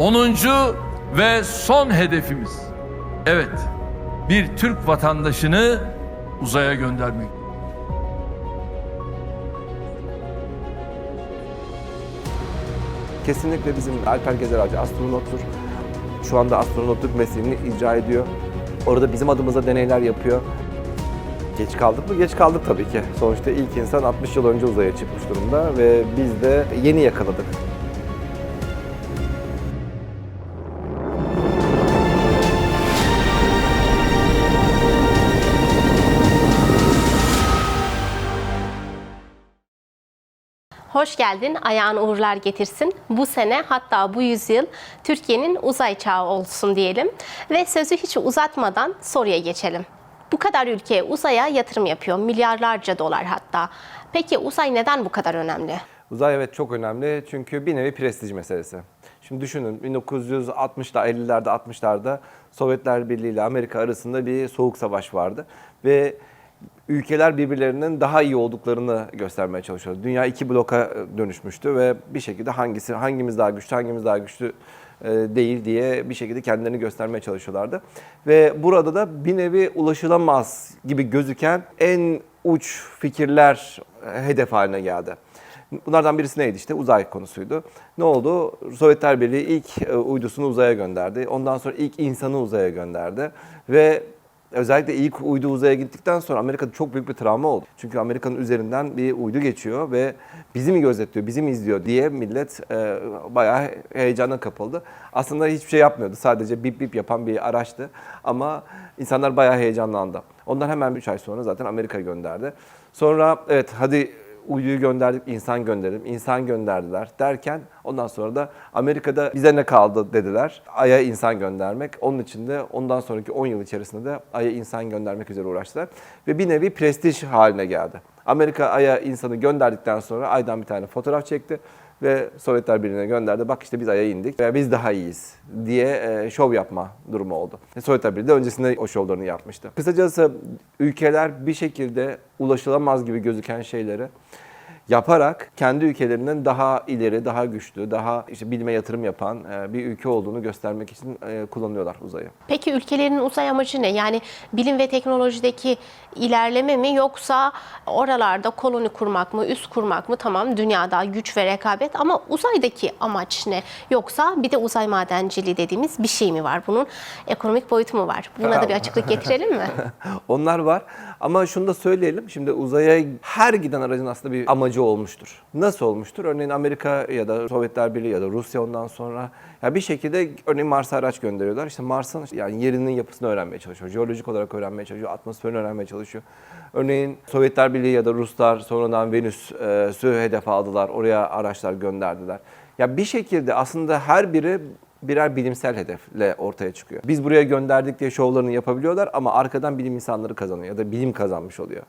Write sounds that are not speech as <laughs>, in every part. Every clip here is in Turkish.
10. ve son hedefimiz. Evet, bir Türk vatandaşını uzaya göndermek. Kesinlikle bizim Alper Gezer Avcı astronottur. Şu anda astronotluk mesleğini icra ediyor. Orada bizim adımıza deneyler yapıyor. Geç kaldık mı? Geç kaldık tabii ki. Sonuçta ilk insan 60 yıl önce uzaya çıkmış durumda ve biz de yeni yakaladık. Hoş geldin, ayağın uğurlar getirsin. Bu sene hatta bu yüzyıl Türkiye'nin uzay çağı olsun diyelim. Ve sözü hiç uzatmadan soruya geçelim. Bu kadar ülke uzaya yatırım yapıyor, milyarlarca dolar hatta. Peki uzay neden bu kadar önemli? Uzay evet çok önemli çünkü bir nevi prestij meselesi. Şimdi düşünün 1960'da 50'lerde 60'larda Sovyetler Birliği ile Amerika arasında bir soğuk savaş vardı ve ülkeler birbirlerinin daha iyi olduklarını göstermeye çalışıyordu. Dünya iki bloka dönüşmüştü ve bir şekilde hangisi hangimiz daha güçlü, hangimiz daha güçlü e, değil diye bir şekilde kendilerini göstermeye çalışıyorlardı. Ve burada da bir nevi ulaşılamaz gibi gözüken en uç fikirler e, hedef haline geldi. Bunlardan birisi neydi işte uzay konusuydu. Ne oldu? Sovyetler Birliği ilk e, uydusunu uzaya gönderdi. Ondan sonra ilk insanı uzaya gönderdi ve özellikle ilk uydu uzaya gittikten sonra Amerika'da çok büyük bir travma oldu. Çünkü Amerika'nın üzerinden bir uydu geçiyor ve bizi mi gözetliyor, bizi mi izliyor diye millet e, bayağı heyecana kapıldı. Aslında hiçbir şey yapmıyordu. Sadece bip bip yapan bir araçtı. Ama insanlar bayağı heyecanlandı. Ondan hemen 3 ay sonra zaten Amerika gönderdi. Sonra evet hadi uyduyu gönderdik, insan gönderdim, insan gönderdiler derken ondan sonra da Amerika'da bize ne kaldı dediler. Ay'a insan göndermek. Onun için de ondan sonraki 10 yıl içerisinde de Ay'a insan göndermek üzere uğraştılar. Ve bir nevi prestij haline geldi. Amerika Ay'a insanı gönderdikten sonra Ay'dan bir tane fotoğraf çekti ve Sovyetler Birliği'ne gönderdi. Bak işte biz Ay'a indik ve biz daha iyiyiz diye e, şov yapma durumu oldu. E, Sovyetler Birliği de öncesinde o şovlarını yapmıştı. Kısacası ülkeler bir şekilde ulaşılamaz gibi gözüken şeyleri yaparak kendi ülkelerinden daha ileri, daha güçlü, daha işte bilime yatırım yapan e, bir ülke olduğunu göstermek için e, kullanıyorlar uzayı. Peki ülkelerin uzay amacı ne? Yani bilim ve teknolojideki ilerleme mi yoksa oralarda koloni kurmak mı, üs kurmak mı? Tamam dünyada güç ve rekabet ama uzaydaki amaç ne? Yoksa bir de uzay madenciliği dediğimiz bir şey mi var? Bunun ekonomik boyutu mu var? Buna da bir açıklık getirelim mi? <laughs> Onlar var ama şunu da söyleyelim. Şimdi uzaya her giden aracın aslında bir amacı olmuştur. Nasıl olmuştur? Örneğin Amerika ya da Sovyetler Birliği ya da Rusya ondan sonra ya bir şekilde örneğin Mars'a araç gönderiyorlar. İşte Mars'ın yani yerinin yapısını öğrenmeye çalışıyor. Jeolojik olarak öğrenmeye çalışıyor. Atmosferini öğrenmeye çalışıyor. Örneğin Sovyetler Birliği ya da Ruslar sonradan Venüs'ü hedef aldılar. Oraya araçlar gönderdiler. Ya bir şekilde aslında her biri birer bilimsel hedefle ortaya çıkıyor. Biz buraya gönderdik diye şovlarını yapabiliyorlar ama arkadan bilim insanları kazanıyor ya da bilim kazanmış oluyor.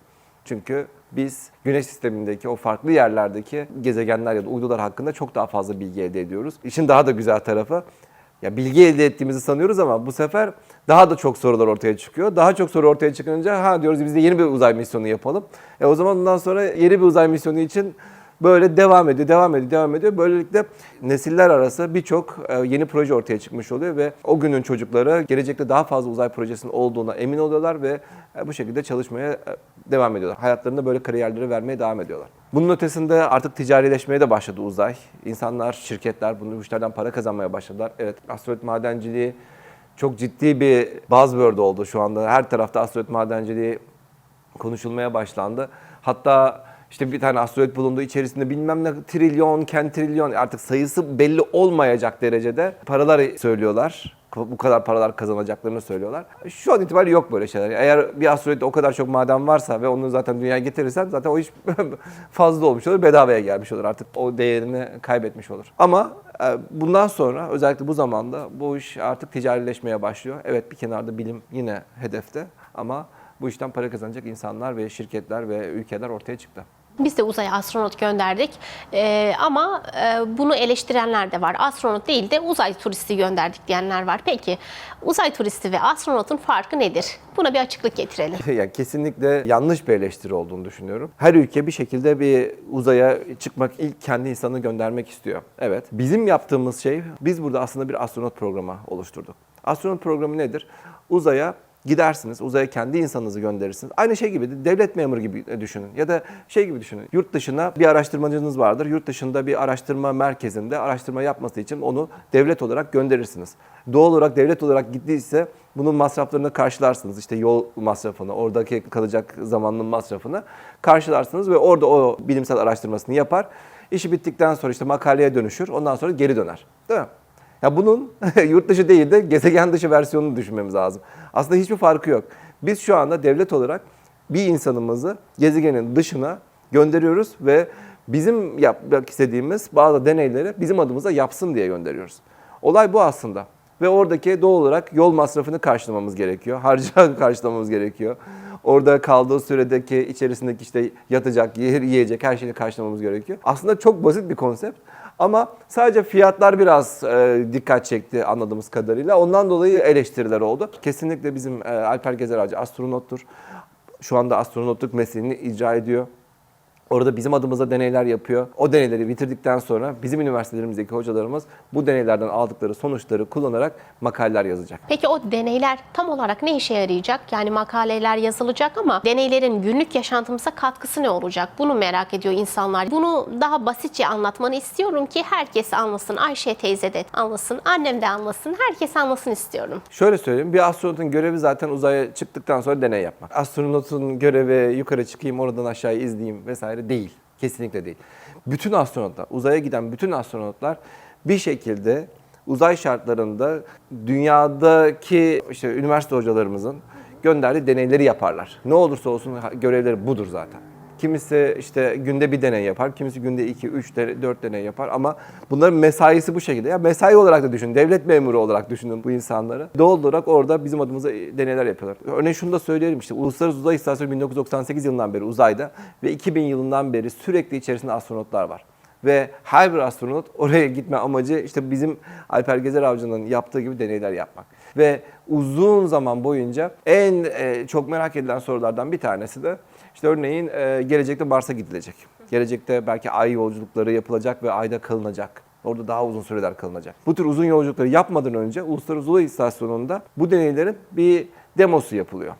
Çünkü biz güneş sistemindeki o farklı yerlerdeki gezegenler ya da uydular hakkında çok daha fazla bilgi elde ediyoruz. İşin daha da güzel tarafı ya bilgi elde ettiğimizi sanıyoruz ama bu sefer daha da çok sorular ortaya çıkıyor. Daha çok soru ortaya çıkınca ha diyoruz biz de yeni bir uzay misyonu yapalım. E o zaman ondan sonra yeni bir uzay misyonu için böyle devam ediyor, devam ediyor, devam ediyor. Böylelikle nesiller arası birçok e, yeni proje ortaya çıkmış oluyor ve o günün çocukları gelecekte daha fazla uzay projesinin olduğuna emin oluyorlar ve e, bu şekilde çalışmaya e, devam ediyorlar. Hayatlarında böyle kariyerleri vermeye devam ediyorlar. Bunun ötesinde artık ticarileşmeye de başladı uzay. İnsanlar, şirketler bu işlerden para kazanmaya başladılar. Evet, asteroid madenciliği çok ciddi bir buzzword oldu şu anda. Her tarafta asteroid madenciliği konuşulmaya başlandı. Hatta işte bir tane asteroid bulunduğu içerisinde bilmem ne trilyon, kentrilyon artık sayısı belli olmayacak derecede paralar söylüyorlar. Bu kadar paralar kazanacaklarını söylüyorlar. Şu an itibariyle yok böyle şeyler. Eğer bir asteroidde o kadar çok maden varsa ve onu zaten dünyaya getirirsen zaten o iş <laughs> fazla olmuş olur, bedavaya gelmiş olur. Artık o değerini kaybetmiş olur. Ama e, bundan sonra özellikle bu zamanda bu iş artık ticarileşmeye başlıyor. Evet bir kenarda bilim yine hedefte ama bu işten para kazanacak insanlar ve şirketler ve ülkeler ortaya çıktı. Biz de uzaya astronot gönderdik Ee, ama e, bunu eleştirenler de var. Astronot değil de uzay turisti gönderdik diyenler var. Peki uzay turisti ve astronotun farkı nedir? Buna bir açıklık getirelim. <laughs> Ya kesinlikle yanlış bir eleştiri olduğunu düşünüyorum. Her ülke bir şekilde bir uzaya çıkmak, ilk kendi insanını göndermek istiyor. Evet. Bizim yaptığımız şey, biz burada aslında bir astronot programı oluşturduk. Astronot programı nedir? Uzaya gidersiniz, uzaya kendi insanınızı gönderirsiniz. Aynı şey gibi, devlet memuru gibi düşünün. Ya da şey gibi düşünün, yurt dışına bir araştırmacınız vardır. Yurt dışında bir araştırma merkezinde araştırma yapması için onu devlet olarak gönderirsiniz. Doğal olarak devlet olarak gittiyse bunun masraflarını karşılarsınız. İşte yol masrafını, oradaki kalacak zamanın masrafını karşılarsınız ve orada o bilimsel araştırmasını yapar. İşi bittikten sonra işte makaleye dönüşür. Ondan sonra geri döner. Değil mi? Ya bunun <laughs> yurt dışı değil de gezegen dışı versiyonunu düşünmemiz lazım. Aslında hiçbir farkı yok. Biz şu anda devlet olarak bir insanımızı gezegenin dışına gönderiyoruz ve bizim yapmak istediğimiz bazı deneyleri bizim adımıza yapsın diye gönderiyoruz. Olay bu aslında. Ve oradaki doğal olarak yol masrafını karşılamamız gerekiyor. <laughs> Harcı karşılamamız gerekiyor. Orada kaldığı süredeki içerisindeki işte yatacak, yer, yiyecek her şeyi karşılamamız gerekiyor. Aslında çok basit bir konsept. Ama sadece fiyatlar biraz e, dikkat çekti anladığımız kadarıyla. Ondan dolayı eleştiriler oldu. Kesinlikle bizim e, Alper Gezer Ağacı astronottur. Şu anda astronotluk mesleğini icra ediyor. Orada bizim adımıza deneyler yapıyor. O deneyleri bitirdikten sonra bizim üniversitelerimizdeki hocalarımız bu deneylerden aldıkları sonuçları kullanarak makaleler yazacak. Peki o deneyler tam olarak ne işe yarayacak? Yani makaleler yazılacak ama deneylerin günlük yaşantımıza katkısı ne olacak? Bunu merak ediyor insanlar. Bunu daha basitçe anlatmanı istiyorum ki herkes anlasın. Ayşe teyze de anlasın, annem de anlasın, herkes anlasın istiyorum. Şöyle söyleyeyim, bir astronotun görevi zaten uzaya çıktıktan sonra deney yapmak. Astronotun görevi yukarı çıkayım, oradan aşağıya izleyeyim vesaire değil. Kesinlikle değil. Bütün astronotlar, uzaya giden bütün astronotlar bir şekilde uzay şartlarında dünyadaki işte üniversite hocalarımızın gönderdiği deneyleri yaparlar. Ne olursa olsun görevleri budur zaten. Kimisi işte günde bir deney yapar, kimisi günde iki, üç, de- dört deney yapar ama bunların mesaisi bu şekilde. Ya mesai olarak da düşünün, devlet memuru olarak düşünün bu insanları. Doğal olarak orada bizim adımıza deneyler yapıyorlar. Örneğin şunu da söyleyelim işte Uluslararası Uzay İstasyonu 1998 yılından beri uzayda ve 2000 yılından beri sürekli içerisinde astronotlar var. Ve her bir astronot oraya gitme amacı işte bizim Alper Gezer Avcı'nın yaptığı gibi deneyler yapmak. Ve uzun zaman boyunca en e, çok merak edilen sorulardan bir tanesi de işte örneğin e, gelecekte Mars'a gidilecek. Gelecekte belki ay yolculukları yapılacak ve ayda kalınacak. Orada daha uzun süreler kalınacak. Bu tür uzun yolculukları yapmadan önce Uluslararası Uzay İstasyonu'nda bu deneylerin bir demosu yapılıyor.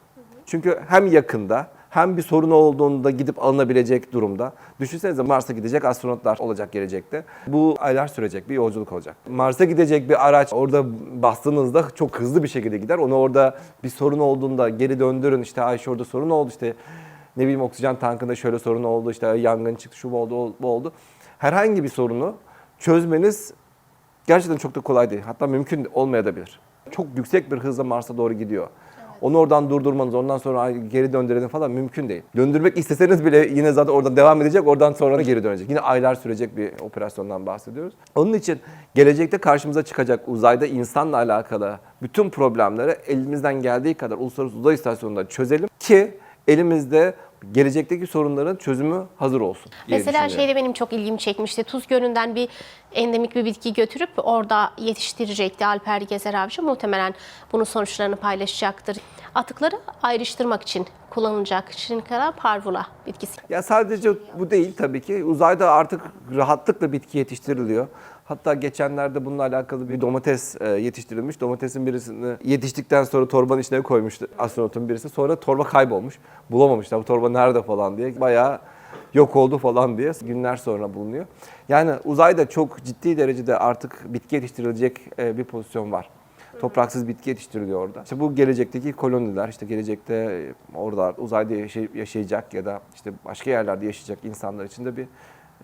Çünkü hem yakında hem bir sorun olduğunda gidip alınabilecek durumda. Düşünsenize Mars'a gidecek astronotlar olacak gelecekte. Bu aylar sürecek bir yolculuk olacak. Mars'a gidecek bir araç orada bastığınızda çok hızlı bir şekilde gider. Onu orada bir sorun olduğunda geri döndürün. İşte Ayşe orada sorun oldu işte ne bileyim oksijen tankında şöyle sorun oldu işte yangın çıktı şu oldu bu oldu. Herhangi bir sorunu çözmeniz gerçekten çok da kolay değil. Hatta mümkün olmayabilir. Çok yüksek bir hızla Mars'a doğru gidiyor. Onu oradan durdurmanız, ondan sonra geri döndürenin falan mümkün değil. Döndürmek isteseniz bile yine zaten oradan devam edecek, oradan sonra geri dönecek. Yine aylar sürecek bir operasyondan bahsediyoruz. Onun için gelecekte karşımıza çıkacak uzayda insanla alakalı bütün problemleri elimizden geldiği kadar Uluslararası Uzay İstasyonu'nda çözelim ki elimizde gelecekteki sorunların çözümü hazır olsun. diye Mesela düşünüyorum. şeyde benim çok ilgimi çekmişti. Tuz Gölü'nden bir endemik bir bitki götürüp orada yetiştirecekti Alper Gezer Avcı. Muhtemelen bunun sonuçlarını paylaşacaktır. Atıkları ayrıştırmak için kullanılacak Şinkara parvula bitkisi. Ya sadece bu değil tabii ki. Uzayda artık rahatlıkla bitki yetiştiriliyor. Hatta geçenlerde bununla alakalı bir domates e, yetiştirilmiş. Domatesin birisini yetiştikten sonra torbanın içine koymuştu astronotun birisi. Sonra torba kaybolmuş. Bulamamışlar bu torba nerede falan diye. Bayağı yok oldu falan diye günler sonra bulunuyor. Yani uzayda çok ciddi derecede artık bitki yetiştirilecek e, bir pozisyon var. Topraksız bitki yetiştiriliyor orada. İşte bu gelecekteki koloniler, işte gelecekte orada uzayda yaşay- yaşayacak ya da işte başka yerlerde yaşayacak insanlar için de bir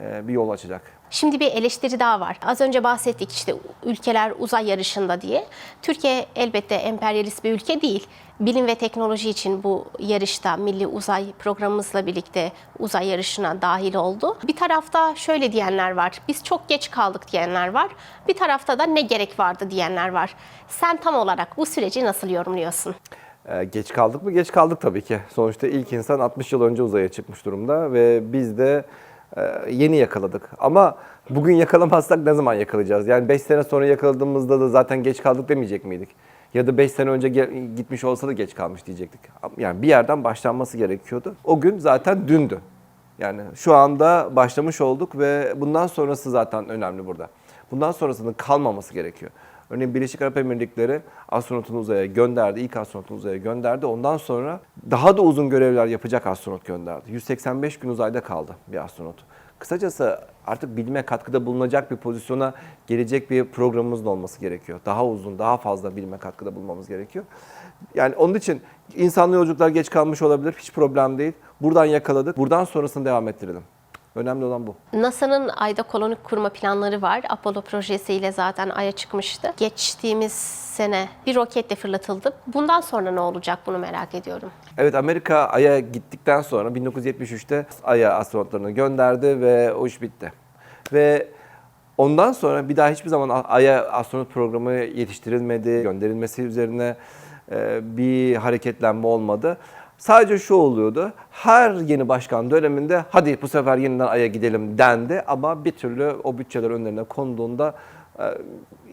e, bir yol açacak. Şimdi bir eleştiri daha var. Az önce bahsettik işte ülkeler uzay yarışında diye. Türkiye elbette emperyalist bir ülke değil. Bilim ve teknoloji için bu yarışta milli uzay programımızla birlikte uzay yarışına dahil oldu. Bir tarafta şöyle diyenler var. Biz çok geç kaldık diyenler var. Bir tarafta da ne gerek vardı diyenler var. Sen tam olarak bu süreci nasıl yorumluyorsun? Ee, geç kaldık mı? Geç kaldık tabii ki. Sonuçta ilk insan 60 yıl önce uzaya çıkmış durumda ve biz de yeni yakaladık. Ama bugün yakalamazsak ne zaman yakalayacağız? Yani 5 sene sonra yakaladığımızda da zaten geç kaldık demeyecek miydik? Ya da 5 sene önce gitmiş olsa da geç kalmış diyecektik. Yani bir yerden başlanması gerekiyordu. O gün zaten dündü. Yani şu anda başlamış olduk ve bundan sonrası zaten önemli burada. Bundan sonrasının kalmaması gerekiyor. Örneğin Birleşik Arap Emirlikleri astronotunu uzaya gönderdi. ilk astronotunu uzaya gönderdi. Ondan sonra daha da uzun görevler yapacak astronot gönderdi. 185 gün uzayda kaldı bir astronot. Kısacası artık bilime katkıda bulunacak bir pozisyona gelecek bir programımızın olması gerekiyor. Daha uzun, daha fazla bilime katkıda bulunmamız gerekiyor. Yani onun için insanlı yolculuklar geç kalmış olabilir. Hiç problem değil. Buradan yakaladık. Buradan sonrasını devam ettirelim. Önemli olan bu. NASA'nın Ay'da koloni kurma planları var. Apollo projesiyle zaten Ay'a çıkmıştı. Geçtiğimiz sene bir roketle fırlatıldı. Bundan sonra ne olacak bunu merak ediyorum. Evet Amerika Ay'a gittikten sonra 1973'te Ay'a astronotlarını gönderdi ve o iş bitti. Ve ondan sonra bir daha hiçbir zaman Ay'a astronot programı yetiştirilmedi, gönderilmesi üzerine bir hareketlenme olmadı. Sadece şu oluyordu, her yeni başkan döneminde hadi bu sefer yeniden Ay'a gidelim dendi ama bir türlü o bütçeler önlerine konduğunda e,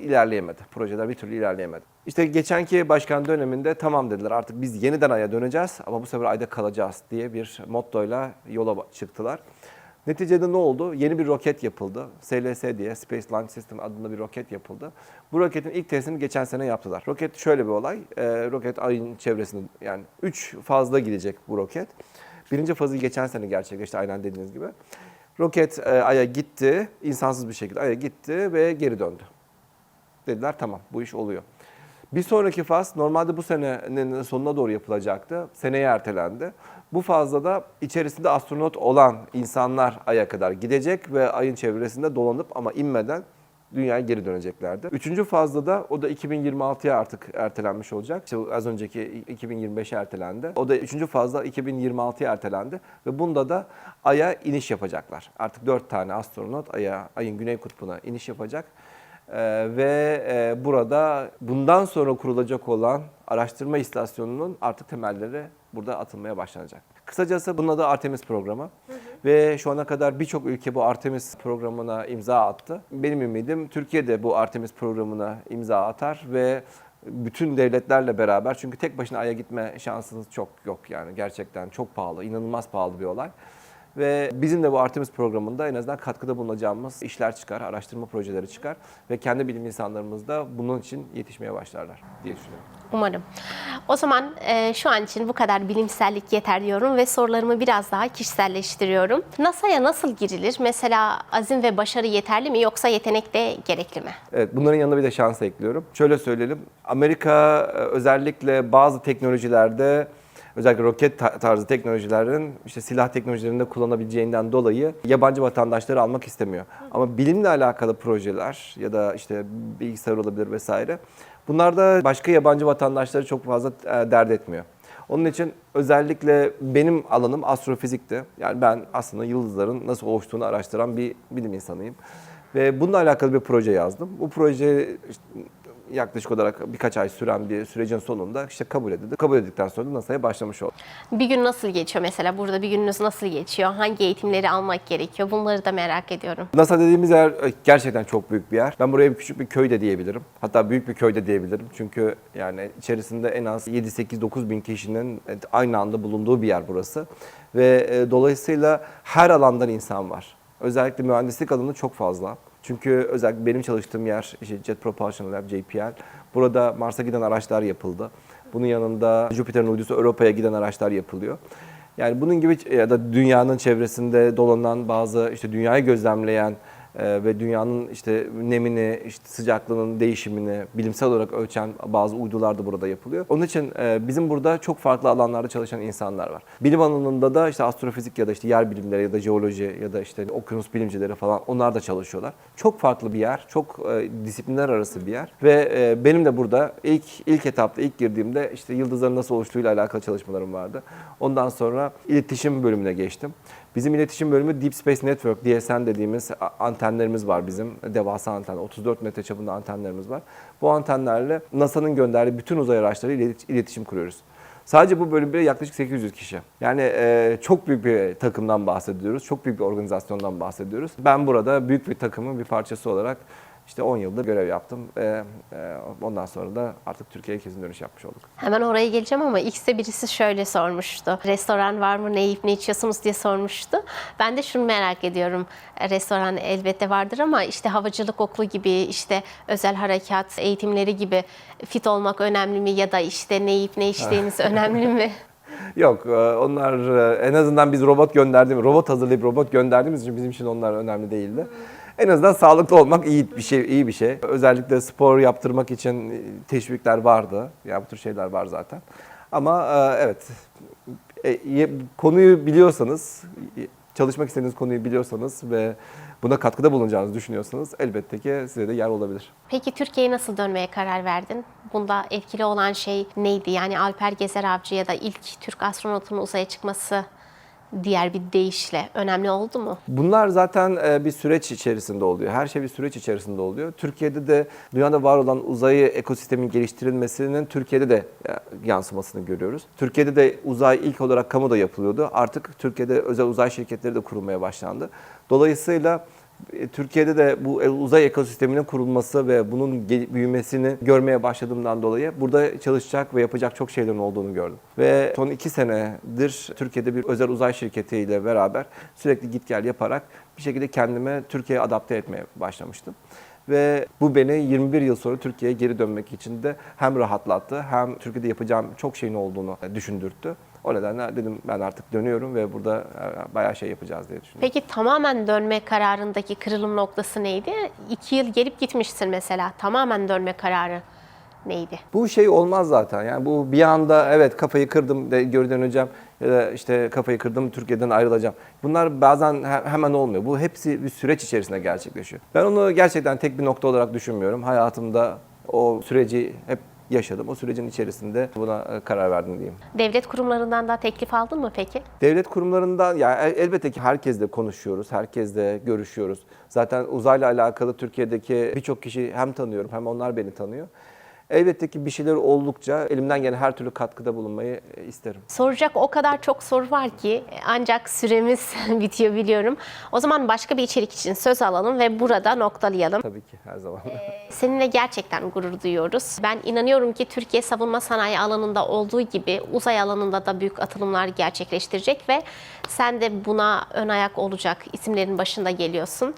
ilerleyemedi. Projeler bir türlü ilerleyemedi. İşte geçenki başkan döneminde tamam dediler artık biz yeniden Ay'a döneceğiz ama bu sefer Ay'da kalacağız diye bir mottoyla yola çıktılar. Neticede ne oldu? Yeni bir roket yapıldı. SLS diye Space Launch System adında bir roket yapıldı. Bu roketin ilk testini geçen sene yaptılar. Roket şöyle bir olay. Ee, roket ayın çevresinde yani 3 fazla gidecek bu roket. Birinci fazı geçen sene gerçekleşti aynen dediğiniz gibi. Roket e, Ay'a gitti, insansız bir şekilde Ay'a gitti ve geri döndü. Dediler tamam bu iş oluyor. Bir sonraki faz normalde bu senenin sonuna doğru yapılacaktı. Seneye ertelendi. Bu fazla da içerisinde astronot olan insanlar Ay'a kadar gidecek ve Ay'ın çevresinde dolanıp ama inmeden dünyaya geri döneceklerdi. Üçüncü fazla da o da 2026'ya artık ertelenmiş olacak. İşte az önceki 2025'e ertelendi. O da üçüncü fazla 2026'ya ertelendi ve bunda da Ay'a iniş yapacaklar. Artık dört tane astronot Ay'a, Ay'ın güney kutbuna iniş yapacak. Ee, ve e, burada bundan sonra kurulacak olan araştırma istasyonunun artık temelleri burada atılmaya başlanacak. Kısacası bunun adı Artemis programı ve şu ana kadar birçok ülke bu Artemis programına imza attı. Benim ümidim Türkiye de bu Artemis programına imza atar ve bütün devletlerle beraber çünkü tek başına Ay'a gitme şansınız çok yok yani gerçekten çok pahalı, inanılmaz pahalı bir olay. Ve bizim de bu Artemis programında en azından katkıda bulunacağımız işler çıkar, araştırma projeleri çıkar ve kendi bilim insanlarımız da bunun için yetişmeye başlarlar diye düşünüyorum. Umarım. O zaman e, şu an için bu kadar bilimsellik yeter diyorum ve sorularımı biraz daha kişiselleştiriyorum. NASA'ya nasıl girilir? Mesela azim ve başarı yeterli mi yoksa yetenek de gerekli mi? Evet, bunların yanına bir de şans ekliyorum. Şöyle söyleyelim, Amerika e, özellikle bazı teknolojilerde özellikle roket ta- tarzı teknolojilerin işte silah teknolojilerinde kullanabileceğinden dolayı yabancı vatandaşları almak istemiyor. Ama bilimle alakalı projeler ya da işte bilgisayar olabilir vesaire bunlar da başka yabancı vatandaşları çok fazla e, dert etmiyor. Onun için özellikle benim alanım astrofizikti. Yani ben aslında yıldızların nasıl oluştuğunu araştıran bir bilim insanıyım. Ve bununla alakalı bir proje yazdım. Bu proje yaklaşık olarak birkaç ay süren bir sürecin sonunda işte kabul edildi. Kabul edildikten sonra da NASA'ya başlamış oldum. Bir gün nasıl geçiyor mesela? Burada bir gününüz nasıl geçiyor? Hangi eğitimleri almak gerekiyor? Bunları da merak ediyorum. NASA dediğimiz yer e, gerçekten çok büyük bir yer. Ben buraya bir küçük bir köy de diyebilirim. Hatta büyük bir köy de diyebilirim. Çünkü yani içerisinde en az 7-8-9 bin kişinin e, aynı anda bulunduğu bir yer burası. Ve e, dolayısıyla her alandan insan var. Özellikle mühendislik alanı çok fazla. Çünkü özellikle benim çalıştığım yer işte Jet Propulsion Lab, JPL. Burada Mars'a giden araçlar yapıldı. Bunun yanında Jüpiter'in uydusu Europa'ya giden araçlar yapılıyor. Yani bunun gibi ya da dünyanın çevresinde dolanan bazı işte dünyayı gözlemleyen ve dünyanın işte nemini, işte sıcaklığının değişimini bilimsel olarak ölçen bazı uydular da burada yapılıyor. Onun için e, bizim burada çok farklı alanlarda çalışan insanlar var. Bilim alanında da işte astrofizik ya da işte yer bilimleri ya da jeoloji ya da işte okyanus bilimcileri falan onlar da çalışıyorlar. Çok farklı bir yer, çok e, disiplinler arası bir yer ve e, benim de burada ilk ilk etapta ilk girdiğimde işte yıldızların nasıl oluştuğuyla alakalı çalışmalarım vardı. Ondan sonra iletişim bölümüne geçtim. Bizim iletişim bölümü Deep Space Network, DSN dediğimiz antenlerimiz var bizim. Devasa anten, 34 metre çapında antenlerimiz var. Bu antenlerle NASA'nın gönderdiği bütün uzay araçları ile iletişim kuruyoruz. Sadece bu bölüm bile yaklaşık 800 kişi. Yani e, çok büyük bir takımdan bahsediyoruz. Çok büyük bir organizasyondan bahsediyoruz. Ben burada büyük bir takımın bir parçası olarak işte 10 yıldır görev yaptım. E, e, ondan sonra da artık Türkiye'ye kesin dönüş yapmış olduk. Hemen oraya geleceğim ama X'te birisi şöyle sormuştu. Restoran var mı, ne yiyip ne içiyorsunuz diye sormuştu. Ben de şunu merak ediyorum. E, Restoran elbette vardır ama işte havacılık okulu gibi, işte özel harekat eğitimleri gibi fit olmak önemli mi ya da işte ne yiyip ne içtiğiniz <laughs> önemli mi? Yok, e, onlar en azından biz robot gönderdiğimiz, robot hazırlayıp robot gönderdiğimiz için bizim için onlar önemli değildi. En azından sağlıklı olmak iyi bir şey, iyi bir şey. Özellikle spor yaptırmak için e, teşvikler vardı. Ya bu tür şeyler var zaten. Ama e, evet, e, konuyu biliyorsanız, çalışmak istediğiniz konuyu biliyorsanız ve buna katkıda bulunacağınızı düşünüyorsanız elbette ki size de yer olabilir. Peki Türkiye'ye nasıl dönmeye karar verdin? Bunda etkili olan şey neydi? Yani Alper Gezer Avcı ya da ilk Türk astronotun uzaya çıkması diğer bir deyişle önemli oldu mu? Bunlar zaten e, bir süreç içerisinde oluyor. Her şey bir süreç içerisinde oluyor. Türkiye'de de dünyada var olan uzayı ekosistemin geliştirilmesinin Türkiye'de de e, yansımasını görüyoruz. Türkiye'de de uzay ilk olarak kamuda yapılıyordu. Artık Türkiye'de özel uzay şirketleri de kurulmaya başlandı. Dolayısıyla Türkiye'de de bu e, uzay ekosisteminin kurulması ve bunun büyümesini görmeye başladığımdan dolayı burada çalışacak ve yapacak çok şeylerin olduğunu gördüm. Ve son iki senedir Türkiye'de bir özel uzay şirketiyle beraber sürekli git gel yaparak bir şekilde kendime Türkiye'ye adapte etmeye başlamıştım. Ve bu beni 21 yıl sonra Türkiye'ye geri dönmek için de hem rahatlattı hem Türkiye'de yapacağım çok şeyin olduğunu düşündürttü. O nedenle dedim ben artık dönüyorum ve burada bayağı şey yapacağız diye düşünüyorum. Peki tamamen dönme kararındaki kırılım noktası neydi? İki yıl gelip gitmişsin mesela. Tamamen dönme kararı neydi? Bu şey olmaz zaten. Yani bu bir anda evet kafayı kırdım de geri döneceğim ya da işte kafayı kırdım Türkiye'den ayrılacağım. Bunlar bazen he- hemen olmuyor. Bu hepsi bir süreç içerisinde gerçekleşiyor. Ben onu gerçekten tek bir nokta olarak düşünmüyorum. Hayatımda o süreci hep yaşadım. O sürecin içerisinde buna e, karar verdim diyeyim. Devlet kurumlarından da teklif aldın mı peki? Devlet kurumlarından ya el- elbette ki herkesle konuşuyoruz, herkesle görüşüyoruz. Zaten uzayla alakalı Türkiye'deki birçok kişi hem tanıyorum hem onlar beni tanıyor. Elbette ki bir şeyler oldukça elimden gelen her türlü katkıda bulunmayı e, isterim. Soracak o kadar çok soru var ki ancak süremiz <laughs> bitiyor biliyorum. O zaman başka bir içerik için söz alalım ve burada noktalayalım. Tabii ki her zaman. Seninle gerçekten gurur duyuyoruz. Ben inanıyorum ki Türkiye savunma sanayi alanında olduğu gibi uzay alanında da büyük atılımlar gerçekleştirecek ve sen de buna ön ayak olacak isimlerin başında geliyorsun.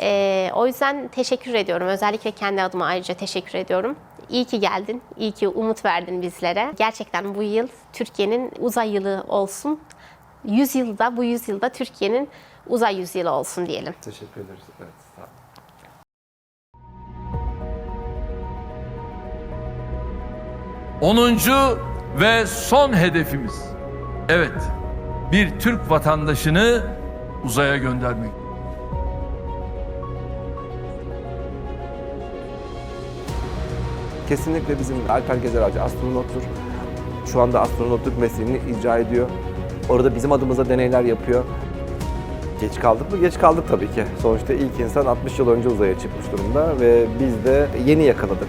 Ee, o yüzden teşekkür ediyorum. Özellikle kendi adıma ayrıca teşekkür ediyorum. İyi ki geldin, iyi ki umut verdin bizlere. Gerçekten bu yıl Türkiye'nin uzay yılı olsun. Yüzyılda, bu yüzyılda Türkiye'nin uzay yüzyılı olsun diyelim. Teşekkür ederiz. Evet, sağ olun. Onuncu ve son hedefimiz. Evet, bir Türk vatandaşını uzaya göndermek. Kesinlikle bizim Alper Gezer Avcı astronottur. Şu anda astronotluk mesleğini icra ediyor. Orada bizim adımıza deneyler yapıyor. Geç kaldık mı? Geç kaldık tabii ki. Sonuçta ilk insan 60 yıl önce uzaya çıkmış durumda ve biz de yeni yakaladık.